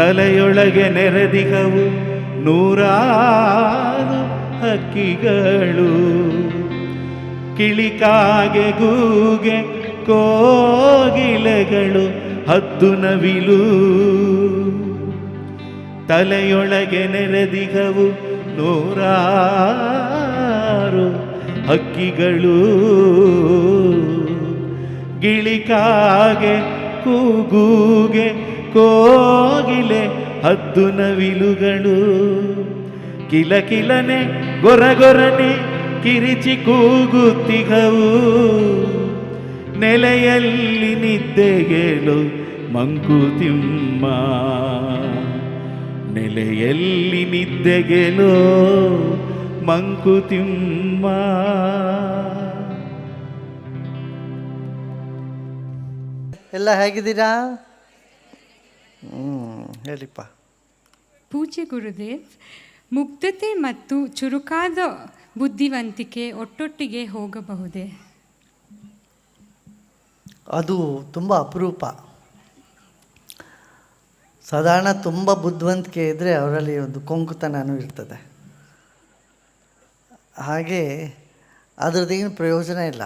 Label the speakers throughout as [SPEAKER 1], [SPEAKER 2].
[SPEAKER 1] ತಲೆಯೊಳಗೆ ನೆರೆದಿಗವು ನೂರಾರು ಹಕ್ಕಿಗಳು. ಕಿಳಿಕಾಗೆ ಗೂಗೆ ಕೋಗಿಲೆಗಳು ಹದ್ದು ನವಿಲು ತಲೆಯೊಳಗೆ ನೆರೆದಿಗವು ನೂರಾರು ಹಕ್ಕಿಗಳು. ಗಿಳಿಕಾಗೆ ಕೂಗೂಗೆ ಕೋಗಿಲೆ ಹದ್ದು ನವಿಲುಗಳು. ಕಿಲಕಿಲನೆ ಗೊರಗೊರನೆ ಕಿರಿಚಿ ಕೂಗುತ್ತಿಗವು. ನೆಲೆಯಲ್ಲಿ ನಿದ್ದೆಗೆಲು ಮಂಕುತಿಮ್ಮ ನೆಲೆಯಲ್ಲಿ ನಿದ್ದೆಗೆಲು ಮಂಕುತಿಮ್ಮ
[SPEAKER 2] ಎಲ್ಲ ಹೇಗಿದ್ದೀರಾ? ಹೇಳಿಪ್ಪ.
[SPEAKER 3] ಪೂಜೆ ಗುರುದೇವ್ ಮುಗ್ಧತೆ ಮತ್ತು ಚುರುಕಾದ ಬುದ್ಧಿವಂತಿಕೆ ಒಟ್ಟೊಟ್ಟಿಗೆ ಹೋಗಬಹುದೇ?
[SPEAKER 2] ಅದು ತುಂಬ ಅಪರೂಪ. ಸಾಧಾರಣ ತುಂಬ ಬುದ್ಧಿವಂತಿಕೆ ಇದ್ದರೆ ಅವರಲ್ಲಿ ಒಂದು ಕೊಂಕುತನೂ ಇರ್ತದೆ. ಹಾಗೆ ಅದರದ್ದೇನು ಪ್ರಯೋಜನ ಇಲ್ಲ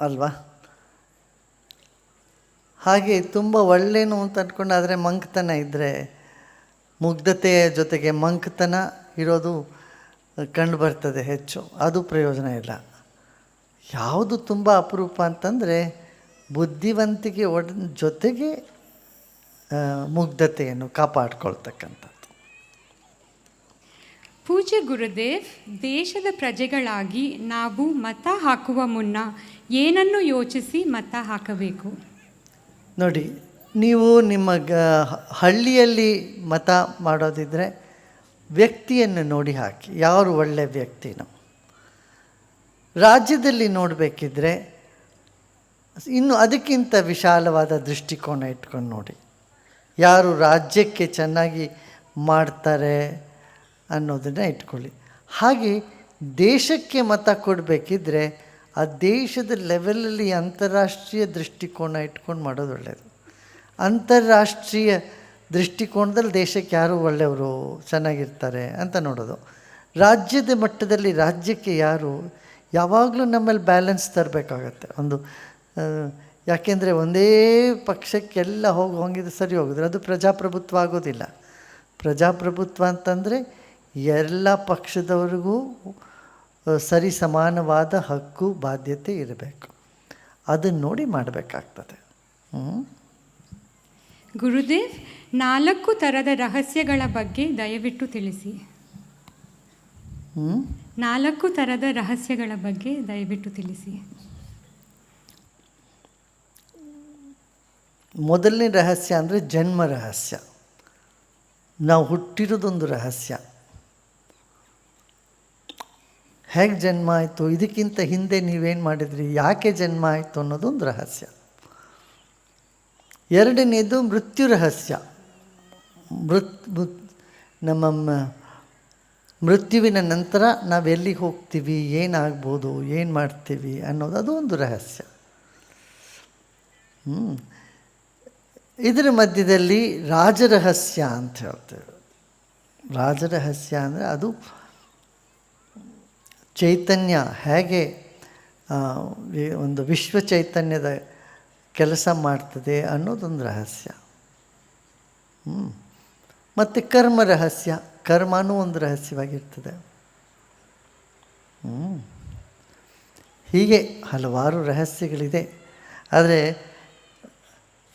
[SPEAKER 2] ಅಲ್ವಾ? ಹಾಗೆ ತುಂಬ ಒಳ್ಳೇನು ಅಂತ ಅಂದ್ಕೊಂಡಾದರೆ ಮಂಕ್ತನ ಇದ್ದರೆ ಮುಗ್ಧತೆಯ ಜೊತೆಗೆ ಮಂಕ್ತನ ಇರೋದು ಕಂಡು ಬರ್ತದೆ ಹೆಚ್ಚು. ಅದು ಪ್ರಯೋಜನ ಇಲ್ಲ. ಯಾವುದು ತುಂಬ ಅಪರೂಪ ಅಂತಂದರೆ ಬುದ್ಧಿವಂತಿಕೆ ಒಡ, ಜೊತೆಗೆ ಮುಗ್ಧತೆಯನ್ನು ಕಾಪಾಡ್ಕೊಳ್ತಕ್ಕಂಥದ್ದು.
[SPEAKER 3] ಪೂಜ್ಯ ಗುರುದೇವ್, ದೇಶದ ಪ್ರಜೆಗಳಾಗಿ ನಾವು ಮತ ಹಾಕುವ ಮುನ್ನ ಏನನ್ನು ಯೋಚಿಸಿ ಮತ ಹಾಕಬೇಕು?
[SPEAKER 2] ನೋಡಿ, ನೀವು ನಿಮ್ಮ ಗ, ಹಳ್ಳಿಯಲ್ಲಿ ಮತ ಮಾಡೋದಿದ್ದರೆ ವ್ಯಕ್ತಿಯನ್ನು ನೋಡಿ ಹಾಕಿ. ಯಾರು ಒಳ್ಳೆಯ ವ್ಯಕ್ತಿನೋ. ರಾಜ್ಯದಲ್ಲಿ ನೋಡಬೇಕಿದ್ರೆ ಇನ್ನು ಅದಕ್ಕಿಂತ ವಿಶಾಲವಾದ ದೃಷ್ಟಿಕೋನ ಇಟ್ಕೊಂಡು ನೋಡಿ. ಯಾರು ರಾಜ್ಯಕ್ಕೆ ಚೆನ್ನಾಗಿ ಮಾಡ್ತಾರೆ ಅನ್ನೋದನ್ನು ಇಟ್ಕೊಳ್ಳಿ. ಹಾಗೆ ದೇಶಕ್ಕೆ ಮತ ಕೊಡಬೇಕಿದ್ರೆ ಆ ದೇಶದ ಲೆವೆಲಲ್ಲಿ ಅಂತಾರಾಷ್ಟ್ರೀಯ ದೃಷ್ಟಿಕೋನ ಇಟ್ಕೊಂಡು ಮಾಡೋದು ಒಳ್ಳೆಯದು ಅಂತಾರಾಷ್ಟ್ರೀಯ ದೃಷ್ಟಿಕೋನದಲ್ಲಿ ದೇಶಕ್ಕೆ ಯಾರು ಒಳ್ಳೆಯವರು, ಚೆನ್ನಾಗಿರ್ತಾರೆ ಅಂತ ನೋಡೋದು. ರಾಜ್ಯದ ಮಟ್ಟದಲ್ಲಿ ರಾಜ್ಯಕ್ಕೆ ಯಾರು, ಯಾವಾಗಲೂ ನಮ್ಮಲ್ಲಿ ಬ್ಯಾಲೆನ್ಸ್ ತರಬೇಕಾಗತ್ತೆ. ಒಂದು ಯಾಕೆಂದರೆ ಒಂದೇ ಪಕ್ಷಕ್ಕೆಲ್ಲ ಹೋಗಿ, ಹೋಗಿದ್ರೆ ಸರಿ ಹೋಗಿದ್ರೆ ಅದು ಪ್ರಜಾಪ್ರಭುತ್ವ ಆಗೋದಿಲ್ಲ. ಪ್ರಜಾಪ್ರಭುತ್ವ ಅಂತಂದರೆ ಎಲ್ಲ ಪಕ್ಷದವರಿಗೂ ಸರಿ ಸಮಾನವಾದ ಹಕ್ಕು ಬಾಧ್ಯತೆ ಇರಬೇಕು. ಅದನ್ನು ನೋಡಿ ಮಾಡಬೇಕಾಗ್ತದೆ. ಹ್ಞೂ
[SPEAKER 3] ಗುರುದೇವ್ ನಾಲ್ಕು ಥರದ ರಹಸ್ಯಗಳ ಬಗ್ಗೆ ದಯವಿಟ್ಟು ತಿಳಿಸಿ. ನಾಲ್ಕು ಥರದ ರಹಸ್ಯಗಳ ಬಗ್ಗೆ ದಯವಿಟ್ಟು ತಿಳಿಸಿ.
[SPEAKER 2] ಮೊದಲನೇ ರಹಸ್ಯ ಅಂದರೆ ಜನ್ಮ ರಹಸ್ಯ. ನಾವು ಹುಟ್ಟಿರೋದೊಂದು ರಹಸ್ಯ. ಹೇಗೆ ಜನ್ಮ ಆಯಿತು? ಇದಕ್ಕಿಂತ ಹಿಂದೆ ನೀವೇನು ಮಾಡಿದ್ರಿ? ಯಾಕೆ ಜನ್ಮ ಆಯಿತು ಅನ್ನೋದೊಂದು ರಹಸ್ಯ. ಎರಡನೇದು ಮೃತ್ಯು ರಹಸ್ಯ. ಮೃತ್ ನಮ್ಮ ಮೃತ್ಯುವಿನ ನಂತರ ನಾವು ಎಲ್ಲಿಗೆ ಹೋಗ್ತೀವಿ? ಏನಾಗ್ಬೋದು? ಏನು ಮಾಡ್ತೀವಿ ಅನ್ನೋದು ಅದು ಒಂದು ರಹಸ್ಯ. ಹ್ಞೂ ಇದರ ಮಧ್ಯದಲ್ಲಿ ರಾಜರಹಸ್ಯ ಅಂತ ಹೇಳ್ತೇವೆ. ರಾಜರಹಸ್ಯ ಅಂದರೆ ಅದು ಚೈತನ್ಯ ಹೇಗೆ ಒಂದು ವಿಶ್ವ ಚೈತನ್ಯದ ಕೆಲಸ ಮಾಡ್ತದೆ ಅನ್ನೋದೊಂದು ರಹಸ್ಯ. ಹ್ಞೂ ಮತ್ತು ಕರ್ಮ ರಹಸ್ಯ ಕರ್ಮನೂ ಒಂದು ರಹಸ್ಯವಾಗಿರ್ತದೆ. ಹ್ಞೂ ಹೀಗೆ ಹಲವಾರು ರಹಸ್ಯಗಳಿದೆ. ಆದರೆ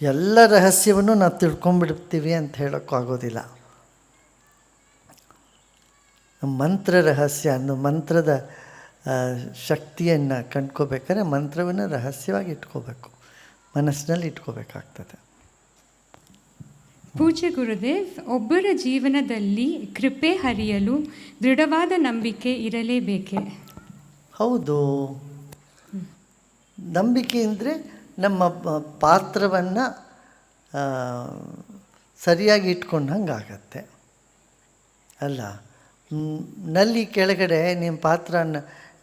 [SPEAKER 2] ಎಲ್ಲ ರಹಸ್ಯವನ್ನು ನಾವು ತಿಳ್ಕೊಂಡ್ಬಿಡ್ತೀವಿ ಅಂತ ಹೇಳೋಕ್ಕೂ ಆಗೋದಿಲ್ಲ ಮಂತ್ರ ರಹಸ್ಯ ಅನ್ನೋ ಮಂತ್ರದ ಶಕ್ತಿಯನ್ನು ಕಂಡ್ಕೋಬೇಕಾದ್ರೆ ಮಂತ್ರವನ್ನು ರಹಸ್ಯವಾಗಿ ಇಟ್ಕೋಬೇಕು. ಮನಸ್ಸಿನಲ್ಲಿ ಇಟ್ಕೋಬೇಕಾಗ್ತದೆ.
[SPEAKER 3] ಪೂಜ್ಯ ಗುರುದೇವ್ ಒಬ್ಬರ ಜೀವನದಲ್ಲಿ ಕೃಪೆ ಹರಿಯಲು ದೃಢವಾದ ನಂಬಿಕೆ ಇರಲೇಬೇಕೆ?
[SPEAKER 2] ಹೌದು. ನಂಬಿಕೆ ಅಂದರೆ ನಮ್ಮ ಪಾತ್ರವನ್ನು ಸರಿಯಾಗಿ ಇಟ್ಕೊಂಡಂಗೆ ಆಗತ್ತೆ ಅಲ್ಲ? ನಲ್ಲಿ ಕೆಳಗಡೆ ನಿಮ್ಮ ಪಾತ್ರನ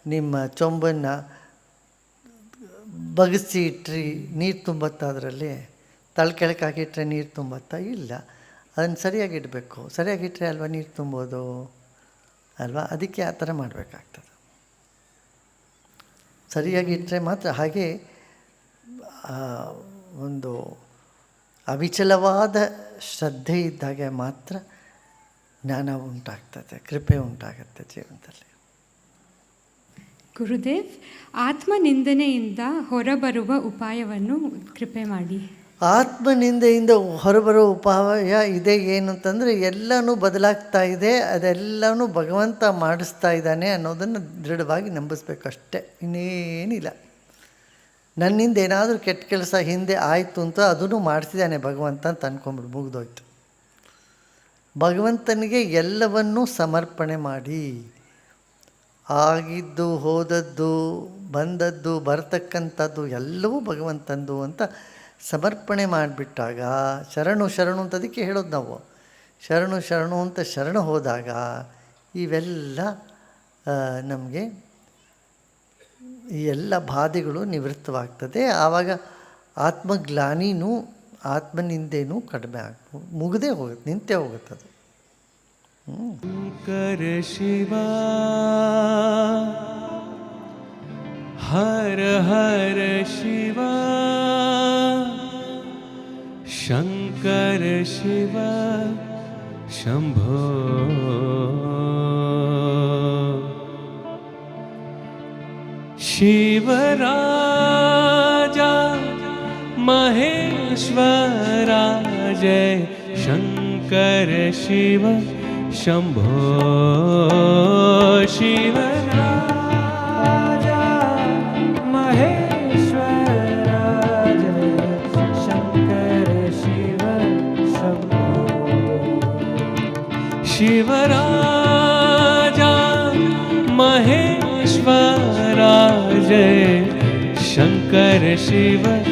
[SPEAKER 2] ನಿಮ್ಮ ಚೊಂಬನ್ನು ಬಗಸಿ ಇಟ್ರಿ, ನೀರು ತುಂಬತ್ತ ಅದರಲ್ಲಿ ಕೆಳಗೆ ಹಾಕಿಟ್ರೆ ನೀರು ತುಂಬತ್ತಾ? ಇಲ್ಲ. ಅದನ್ನು ಸರಿಯಾಗಿ ಇಡಬೇಕು. ಸರಿಯಾಗಿಟ್ಟರೆ ಅಲ್ವಾ ನೀರು ತುಂಬೋದು? ಅಲ್ವಾ? ಅದಕ್ಕೆ ಆ ಥರ ಮಾಡಬೇಕಾಗ್ತದೆ. ಸರಿಯಾಗಿ ಇಟ್ಟರೆ ಮಾತ್ರ, ಹಾಗೆ ಒಂದು ಅವಿಚಲವಾದ ಶ್ರದ್ಧೆ ಇದ್ದಾಗೆ ಮಾತ್ರ ಜ್ಞಾನ ಉಂಟಾಗ್ತದೆ ಕೃಪೆ ಉಂಟಾಗುತ್ತೆ ಜೀವನದಲ್ಲಿ.
[SPEAKER 3] ಗುರುದೇವ್ ಆತ್ಮನಿಂದನೆಯಿಂದ ಹೊರಬರುವ ಉಪಾಯವನ್ನು ಕೃಪೆ ಮಾಡಿ.
[SPEAKER 2] ಆತ್ಮನಿಂದೆಯಿಂದ ಹೊರಬರೋ ಉಪಾಯ ಇದೆ ಏನು ಅಂತಂದರೆ ಎಲ್ಲನೂ ಬದಲಾಗ್ತಾ ಇದೆ ಅದೆಲ್ಲನೂ ಭಗವಂತ ಮಾಡಿಸ್ತಾ ಇದ್ದಾನೆ ಅನ್ನೋದನ್ನು ದೃಢವಾಗಿ ನಂಬಿಸ್ಬೇಕಷ್ಟೆ ಇನ್ನೇನಿಲ್ಲ. ನನ್ನಿಂದ ಏನಾದರೂ ಕೆಟ್ಟ ಕೆಲಸ ಹಿಂದೆ ಆಯಿತು ಅಂತ ಅದನ್ನು ಮಾಡಿಸಿದ್ದಾನೆ ಭಗವಂತ ಅಂತ ಅಂದ್ಕೊಂಬಿಡು ಮುಗಿದೋಯ್ತು. ಭಗವಂತನಿಗೆ ಎಲ್ಲವನ್ನೂ ಸಮರ್ಪಣೆ ಮಾಡಿ. ಆಗಿದ್ದು ಹೋದದ್ದು ಬಂದದ್ದು ಬರ್ತಕ್ಕಂಥದ್ದು ಎಲ್ಲವೂ ಭಗವಂತಂದು ಅಂತ ಸಮರ್ಪಣೆ ಮಾಡಿಬಿಟ್ಟಾಗ, ಶರಣು ಶರಣು ಅಂತ ಅದಕ್ಕೆ ಹೇಳೋದು ನಾವು. ಶರಣು ಶರಣು ಅಂತ ಶರಣು ಹೋದಾಗ ಇವೆಲ್ಲ ನಮಗೆ ಈ ಎಲ್ಲ ಬಾಧೆಗಳು ನಿವೃತ್ತವಾಗ್ತದೆ. ಆವಾಗ ಆತ್ಮಗ್ಲಾನಿನೂ ಆತ್ಮನಿಂದೆನೂ ಕಡಿಮೆ ಆಗ ಮುಗದೆ ಹೋಗುತ್ತೆ ನಿಂತೆ ಹೋಗುತ್ತೆ ಅದು
[SPEAKER 4] ಕರ ಶಿವ ಹರ ಹರ ಶಿವ ಶಂಕರ ಶಿವ ಶಂಭೋ ಶಿವರಾ महेश्वरा जय शङ्कर शिव शङ्कर शिव शिवराजा महेश्वरा जय शङ्कर शिव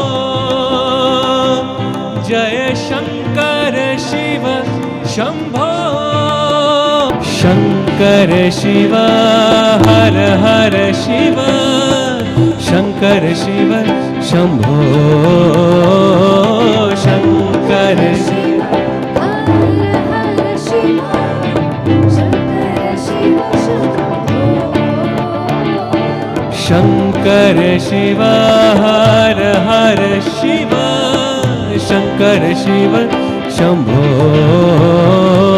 [SPEAKER 4] शङ्कर शिव हर हर शिव शङ्कर शिव शम्भो शङ्कर शिव
[SPEAKER 5] हर हर शिव शङ्कर शिव
[SPEAKER 4] शङ्कर शिव हर हर शिव शङ्कर शिव शम्भो